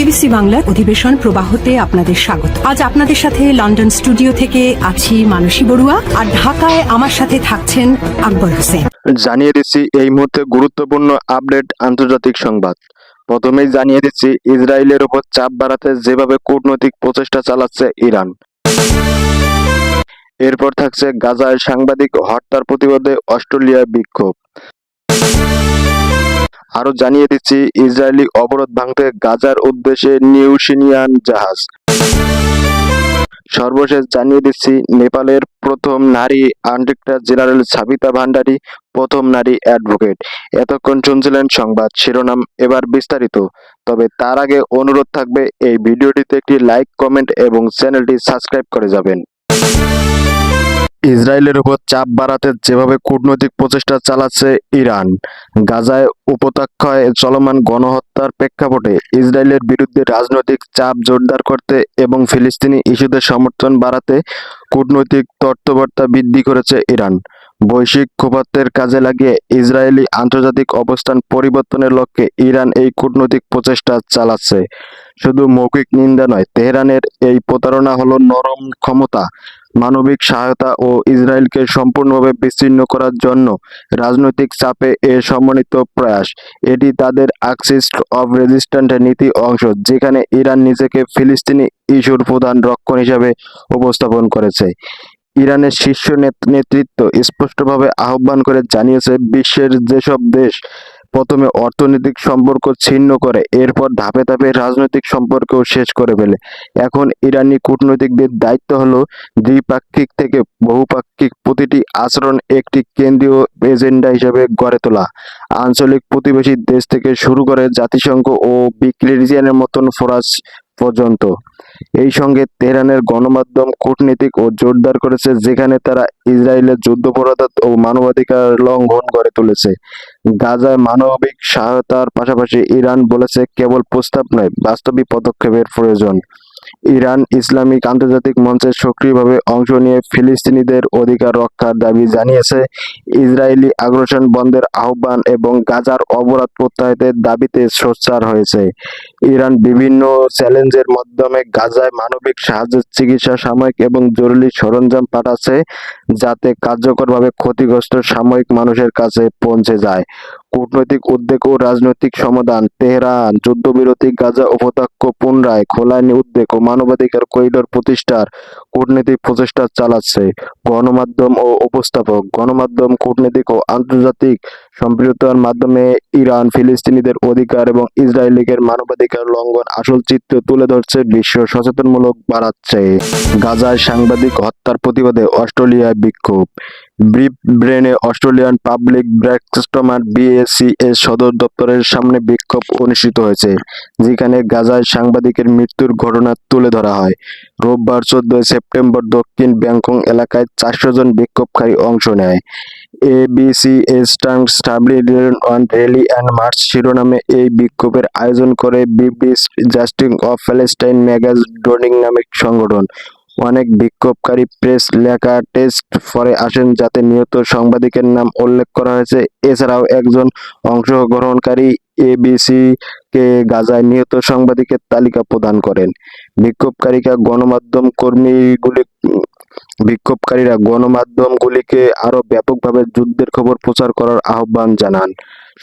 BBC বাংলার অধিবেশন প্রবাহতে আপনাদের স্বাগত। আজ আপনাদের সাথে লন্ডন স্টুডিও থেকে আছি মানসী বড়ুয়া আর ঢাকায় আমার সাথে থাকছেন আকবর হোসেন। জানিয়ে দিচ্ছি এই মুহূর্তে গুরুত্বপূর্ণ আপডেট আন্তর্জাতিক সংবাদ। প্রথমেই জানিয়ে দিচ্ছি, ইসরায়েলের উপর চাপ বাড়াতে যেভাবে কূটনৈতিক প্রচেষ্টা চালাচ্ছে ইরান। এরপর থাকছে গাজায় সাংবাদিক হত্যার প্রতিবাদে অস্ট্রেলিয়ায় বিক্ষোভ। আরও জানিয়ে দিচ্ছি, ইসরায়েলি অবরোধ ভাঙতে গাজার উদ্দেশ্যে নিউশিনিয়ান জাহাজ। সর্বশেষ জানিয়ে দিচ্ছি, নেপালের প্রথম নারী আন্টিকটার জেনারেল সাবিতা ভান্ডারী, প্রথম নারী অ্যাডভোকেট। এতক্ষণ শুনছিলেন সংবাদ শিরোনাম, এবার বিস্তারিত। তবে তার আগে অনুরোধ থাকবে, এই ভিডিওটিতে একটি লাইক, কমেন্ট এবং চ্যানেলটি সাবস্ক্রাইব করে যাবেন। ইসরায়েলের উপর চাপ বাড়াতে যেভাবে কূটনৈতিক প্রচেষ্টা চালাচ্ছে ইরান, গাজায় উপত্যকায় চলমান গণহত্যার প্রেক্ষাপটে ইসরায়েলের বিরুদ্ধে রাজনৈতিক চাপ জোরদার করতে এবং ফিলিস্তিনি ইস্যুতে সমর্থন বাড়াতে কূটনৈতিক তৎপরতা বৃদ্ধি করেছে ইরান। বৈশ্বিক ক্ষোভাত্মের কাজে লাগিয়ে ইসরায়েলি আন্তর্জাতিক অবস্থান পরিবর্তনের লক্ষ্যে ইরান এই কূটনৈতিক প্রচেষ্টা চালাচ্ছে। শুধু মৌখিক নিন্দা নয়, তেহরানের এই প্রতারণা হলো নরম ক্ষমতা মানবিক সহায়তা ও ইসরায়েলকে সম্পূর্ণভাবে বিচ্ছিন্ন করার জন্য রাজনৈতিক চাপে এ সমন্বিত প্রয়াস। এটি তাদের অ্যাক্সিস অফ রেজিস্ট্যান্ট নীতি অংশ, যেখানে ইরান নিজেকে ফিলিস্তিনি ইস্যুর প্রধান রক্ষণ হিসাবে উপস্থাপন করেছে। ইরানের শীর্ষ নেত- নেতৃত্ব স্পষ্টভাবে আহ্বান করে জানিয়েছে, বিশ্বের যেসব দেশ প্রথমে অর্থনৈতিক সম্পর্ক ছিন্ন করে, এরপর ধাপে ধাপে রাজনৈতিক সম্পর্কও শেষ করে ফেলে। এখন ইরানি কূটনৈতিকদের দায়িত্ব হলো দ্বিপাক্ষিক থেকে বহুপাক্ষিক প্রতিটি আচরণ একটি কেন্দ্রীয় এজেন্ডা হিসেবে গড়ে তোলা। আঞ্চলিক প্রতিবেশী দেশ থেকে শুরু করে জাতিসংঘ ও বিক্রি রিজিয়নের মতন ফোরাস পর্যন্ত। এই সঙ্গে তেহরানের গণমাধ্যম, কূটনীতিক ও জোরদার করেছে, যেখানে তারা ইসরায়েলের যুদ্ধপরাধ ও মানবাধিকার লঙ্ঘন গড়ে তুলেছে। গাজায় মানবিক সহায়তার পাশাপাশি ইরান বলেছে, কেবল প্রস্তাব নয়, বাস্তবিক পদক্ষেপের প্রয়োজন। ইরান ইসলামিক আন্তর্জাতিক মঞ্চে সক্রিয়ভাবে অংশ নিয়ে ফিলিস্তিনিদের অধিকার রক্ষার দাবি জানিয়েছে। ইসরায়েলি আগ্রাসন বন্ধের আহ্বান এবং গাজার অবরোধ প্রত্যাহারের দাবিতে সোচ্চার হয়েছে। ইরান বিভিন্ন চ্যালেঞ্জের মাধ্যমে গাজায় মানবিক সাহায্যের চিকিৎসা, সাময়িক এবং জরুরি সরঞ্জাম পাঠাচ্ছে, যাতে কার্যকরভাবে ক্ষতিগ্রস্ত সাময়িক মানুষের কাছে পৌঁছে যায়। কূটনৈতিক উদ্বেগ ও রাজনৈতিক সমাধান। তেহরান, যুদ্ধবিরতি, গাজা উপত্যকা পুনরায় খোলানি উদ্বেগ ও মানবাধিকার করিডোর প্রতিষ্ঠার কূটনৈতিক প্রচেষ্টা চালাচ্ছে। গণমাধ্যম ও উপস্থাপক, গণমাধ্যম, কূটনৈতিক ও আন্তর্জাতিক সম্পৃক্ততার মাধ্যমে ইরান, ফিলিস্তিনিদের অধিকার এবং ইসরায়েলিদের মানবাধিকার লঙ্ঘন আসল চিত্র তুলে ধরছে, বিশ্ব সচেতনমূলক বাড়াচ্ছে। গাজায় সাংবাদিক হত্যার প্রতিবাদে অস্ট্রেলিয়ায় বিক্ষোভ। ব্রিফ ব্রেনে অস্ট্রেলিয়ান পাবলিক ব্র্যাকস্টমার বিএসসি এর সদর দপ্তরের সামনে বিক্ষোভ অনুষ্ঠিত হয়েছে, যেখানে গাজায় সাংবাদিকের মৃত্যুর ঘটনা তুলে ধরা হয়। রোববার চোদ্দই সেপ্টেম্বর দক্ষিণ ব্যাংকং এলাকায় চারশো জন বিক্ষোভকারী অংশ নেয়। এবিসি স্টার্ন স্টাবলিডেন অন র্যালি অ্যান্ড মার্চ শিরোনামে এই বিক্ষোভের আয়োজন করে বিবিস জাস্টিং অফ প্যালেস্টাইন ম্যাগাজ ডোনিং নামে সংগঠন। অনেক বিক্ষোভকারী প্রেস লেখা টেস্ট ফরে আসেন যাতে নিহত সাংবাদিকের নাম উল্লেখ করা হয়েছে। এছাড়াও একজন অংশগ্রহণকারী এবিসি কে গাজায় নিহত সাংবাদিকের তালিকা প্রদান করেন। বিক্ষোভকারীরা গণমাধ্যম কর্মীগুলি বিক্ষোভকারীরা গণমাধ্যমগুলিকে আরও ব্যাপকভাবে যুদ্ধের খবর প্রচার করার আহ্বান জানান।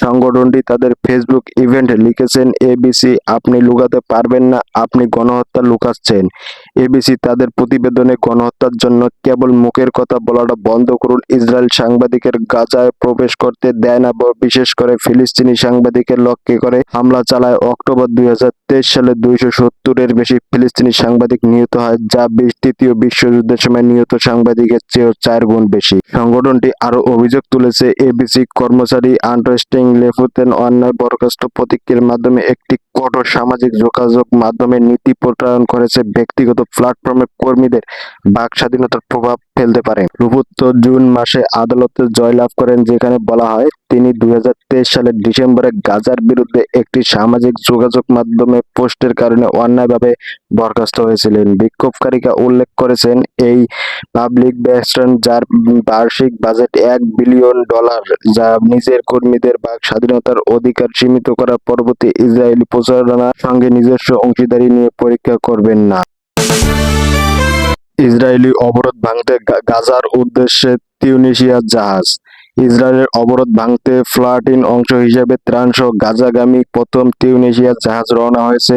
সংগঠনটি তাদের ফেসবুক ইভেন্টে লিখেছেন। এবিসি আপনি লুকাতে পারবেন না, আপনি গণহত্যা লুকাচ্ছেন। এবিসি তাদের প্রতিবেদনে গণহত্যার জন্য কেবল মুখের কথা বলাটা বন্ধ করুন। ইসরায়েল সাংবাদিকের গাজায় প্রবেশ করতে দেয় না বিশেষ করে ফিলিস্তিনি সাংবাদিকের লক্ষ্যে করে হামলা চালায় অক্টোবর দুই হাজার তেইশ সালে দুইশো সত্তরের বেশি ফিলিস্তিনি সাংবাদিক নিহত হয়, যা তৃতীয় বিশ্বযুদ্ধের সময় নিহত সাংবাদিকের চেয়েও চার গুণ বেশি। সংগঠনটি আরও অভিযোগ তুলেছে এবিসি কর্মচারী আন্ডারস্ট্যান্ডিং লেফুতেন অন্যায় বরখাস্ত প্রতিক্রিয়ার মাধ্যমে একটি কঠোর সামাজিক যোগাযোগ মাধ্যমে নীতি প্রত্যয়ন করেছে ব্যক্তিগত প্ল্যাটফর্মের কর্মীদের বাক স্বাধীনতার প্রভাব ফেলতে পারে। রূপত্ব জুন মাসে আদালতে জয়লাভ করেন, যেখানে বলা হয় তিনি দুই হাজার তেইশ সালের ডিসেম্বরে গাজার বিরুদ্ধে একটি সামাজিক যোগাযোগ মাধ্যমে পোস্টের কারণে অন্যায়ভাবে বরখাস্ত হয়েছিলেন। বিক্ষোভকারীরা উল্লেখ করেছেন, এই পাবলিক ব্যাস্টন যার বার্ষিক বাজেট এক বিলিয়ন ডলার, যা নিজের কর্মীদের বাক স্বাধীনতার অধিকার সীমিত করার পরবর্তী ইসরায়েলি প্রচারণার সঙ্গে নিজস্ব অংশীদারি নিয়ে পরীক্ষা করবেন না। ইসরায়েলি অবরোধ ভাঙতে গাজার উদ্দেশ্যে তিউনিসিয়ার জাহাজ ইসরায়েলের অবরোধ ভাঙতে ফ্লাটিন অংশ হিসেবে ত্রাণসহ গাজাগামী প্রথম তিউনিসিয়ার জাহাজ রওনা হয়েছে।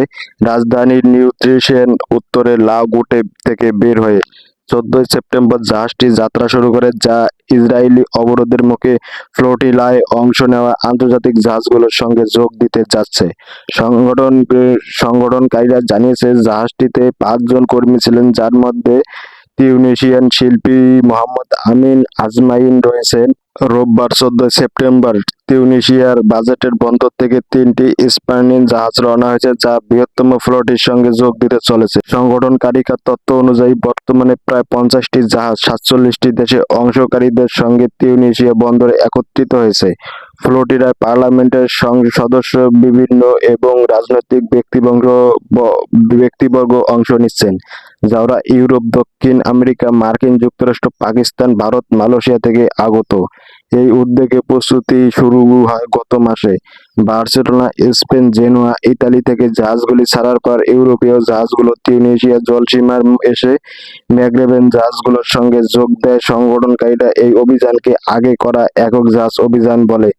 রাজধানীর নিউট্রিশন উত্তরে লাউগুটে থেকে বের হয়ে চোদ্দই সেপ্টেম্বর জাহাজটি যাত্রা শুরু করে, যা ইসরায়েলি অবরোধের মুখে ফ্লোটিলায় অংশ নেওয়া আন্তর্জাতিক জাহাজগুলোর সঙ্গে যোগ দিতে যাচ্ছে। সংগঠন, সংগঠনকারীরা জানিয়েছে, জাহাজটিতে পাঁচজন কর্মী ছিলেন, যার মধ্যে তিউনিসিয়ান শিল্পী মোহাম্মদ আমিন আজমাইন রয়েছেন। রোববার চোদ্দই সেপ্টেম্বর তিউনিসিয়ার বাজেটের বন্দর থেকে তিনটি স্পানিন জাহাজ রওনা হয়েছে, যা বৃহত্তম ফ্লোটির সঙ্গে যোগ দিতে চলেছে। সংগঠনকারীকার তথ্য অনুযায়ী, বর্তমানে প্রায় পঞ্চাশটি জাহাজ সাতচল্লিশটি দেশে অংশকারীদের সঙ্গে তিউনিসিয়া বন্দরে একত্রিত হয়েছে। ফ্লোটিরায় পার্লামেন্টের সদস্য বিভিন্ন এবং রাজনৈতিক ব্যক্তিবর্গ ব্যক্তিবর্গ অংশ নিচ্ছেন যারা ইউরোপ, দক্ষিণ আমেরিকা, মার্কিন, যুক্তরাষ্ট্র, পাকিস্তান, ভারত, মালয়েশিয়া থেকে আগত। এই উদ্যোগে প্রস্তুতি শুরু হয় গত মাসে। বার্সেলোনা, স্পেন, জেনুয়া, ইতালি থেকে জাহাজগুলি ছাড়ার পর ইউরোপীয় জাহাজগুলো তিউনেশিয়া জলসীমার এসে ম্যাগরেবেন জাহাজগুলোর সঙ্গে যোগ দেয় সংগঠনকারীরা। এই অভিযানকে আগে করা একক জাহাজ অভিযান বলে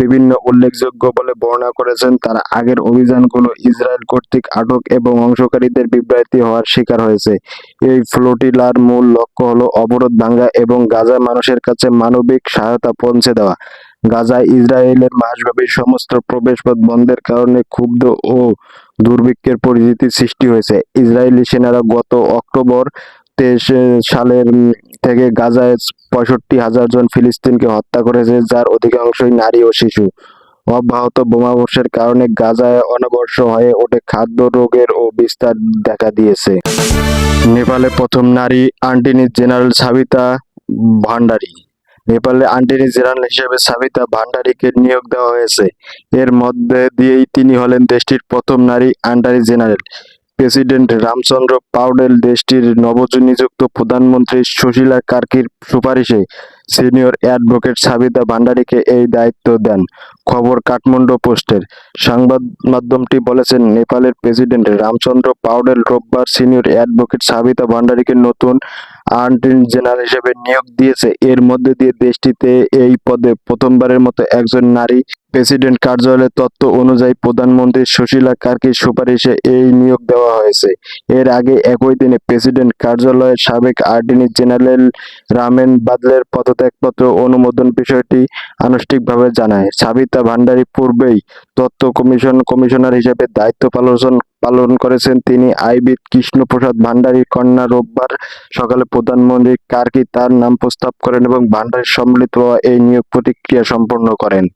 বিভিন্ন উল্লেখযোগ্য বলে বর্ণনা করেছেন। তারা আগের অভিযানগুলো ইসরায়েল কর্তৃক আটক এবং অংশকারীদের বিভ্রান্তি হওয়ার শিকার হয়েছে। এই ফ্লোটিলার মূল লক্ষ্য হলো অবরোধ ভাঙ্গা এবং গাজা মানুষের কাছে মানবিক সহায়তা পৌঁছে দেওয়া। গাজায় ইসরায়েলের মাসব্যাপী সমস্ত প্রবেশপথ বন্ধের কারণে ক্ষুব্ধ ও দুর্ভিক্ষের পরিস্থিতি সৃষ্টি হয়েছে। ইসরায়েলি সেনারা গত অক্টোবর সালের থেকে গাজায় পঁয়ষট্টি হাজার জন ফিলিস্তিনকে হত্যা করেছে, যার অধিকাংশই নারী ও শিশু। অব্যাহত বোমাবর্ষের কারণে গাজায় অনবর্ষ হয়ে ওঠে খাদ্য রোগের ও বিস্তার দেখা দিয়েছে। নেপালে প্রথম নারী আন্টিনি জেনারেল সাবিতা ভান্ডারী। নেপালে আন্টিনি জেনারেল হিসেবে সাবিতা ভান্ডারীকে নিয়োগ দেওয়া হয়েছে। এর মধ্যে দিয়েই তিনি হলেন দেশটির প্রথম নারী আন্টারি জেনারেল। প্রেসিডেন্ট রামচন্দ্র পাউডেল দেশটির নবনিযুক্ত প্রধানমন্ত্রী সুশীলা কার্কির সুপারিশে সিনিয়র অ্যাডভোকেট সাবিতা ভান্ডারীকে এই দায়িত্ব দেন। খবর কাঠমান্ডু পোস্টের। সংবাদ মাধ্যমটি বলেছেন, নেপালের প্রেসিডেন্ট রামচন্দ্র পাউডেল রোববার সিনিয়র অ্যাডভোকেট সাবিতা ভান্ডারীকে নতুন আর্টনি জেনারেল হিসেবে নিয়োগ দিয়েছে। এর মধ্যে দিয়ে দেশটিতে এই পদে প্রথমবারের মতো একজন নারী প্রেসিডেন্ট কার্যালয়ের তত্ত্ব অনুযায়ী প্রধানমন্ত্রী সুশীলা কার্কির সুপারিশে এই নিয়োগ দেওয়া হয়েছে। এর আগে একই দিনে প্রেসিডেন্ট কার্যালয়ের সাবেক আর্টনি জেনারেল রামেন বাদলের পদত্যাগপত্র অনুমোদন বিষয়টি আনুষ্ঠানিকভাবে জানায়। সাবিতা ভান্ডারী পূর্বেই তথ্য কমিশন কমিশনার হিসেবে দায়িত্ব পালন পালন করেছেন তিনি। আইবিদ কৃষ্ণপ্রসাদ ভান্ডারীর কন্যা রোববার সকালে প্রধানমন্ত্রী কার্কি তার নাম প্রস্তাব করেন এবং ভান্ডারীর সম্মিলিত এই নিয়োগ প্রতিক্রিয়া সম্পন্ন করেন।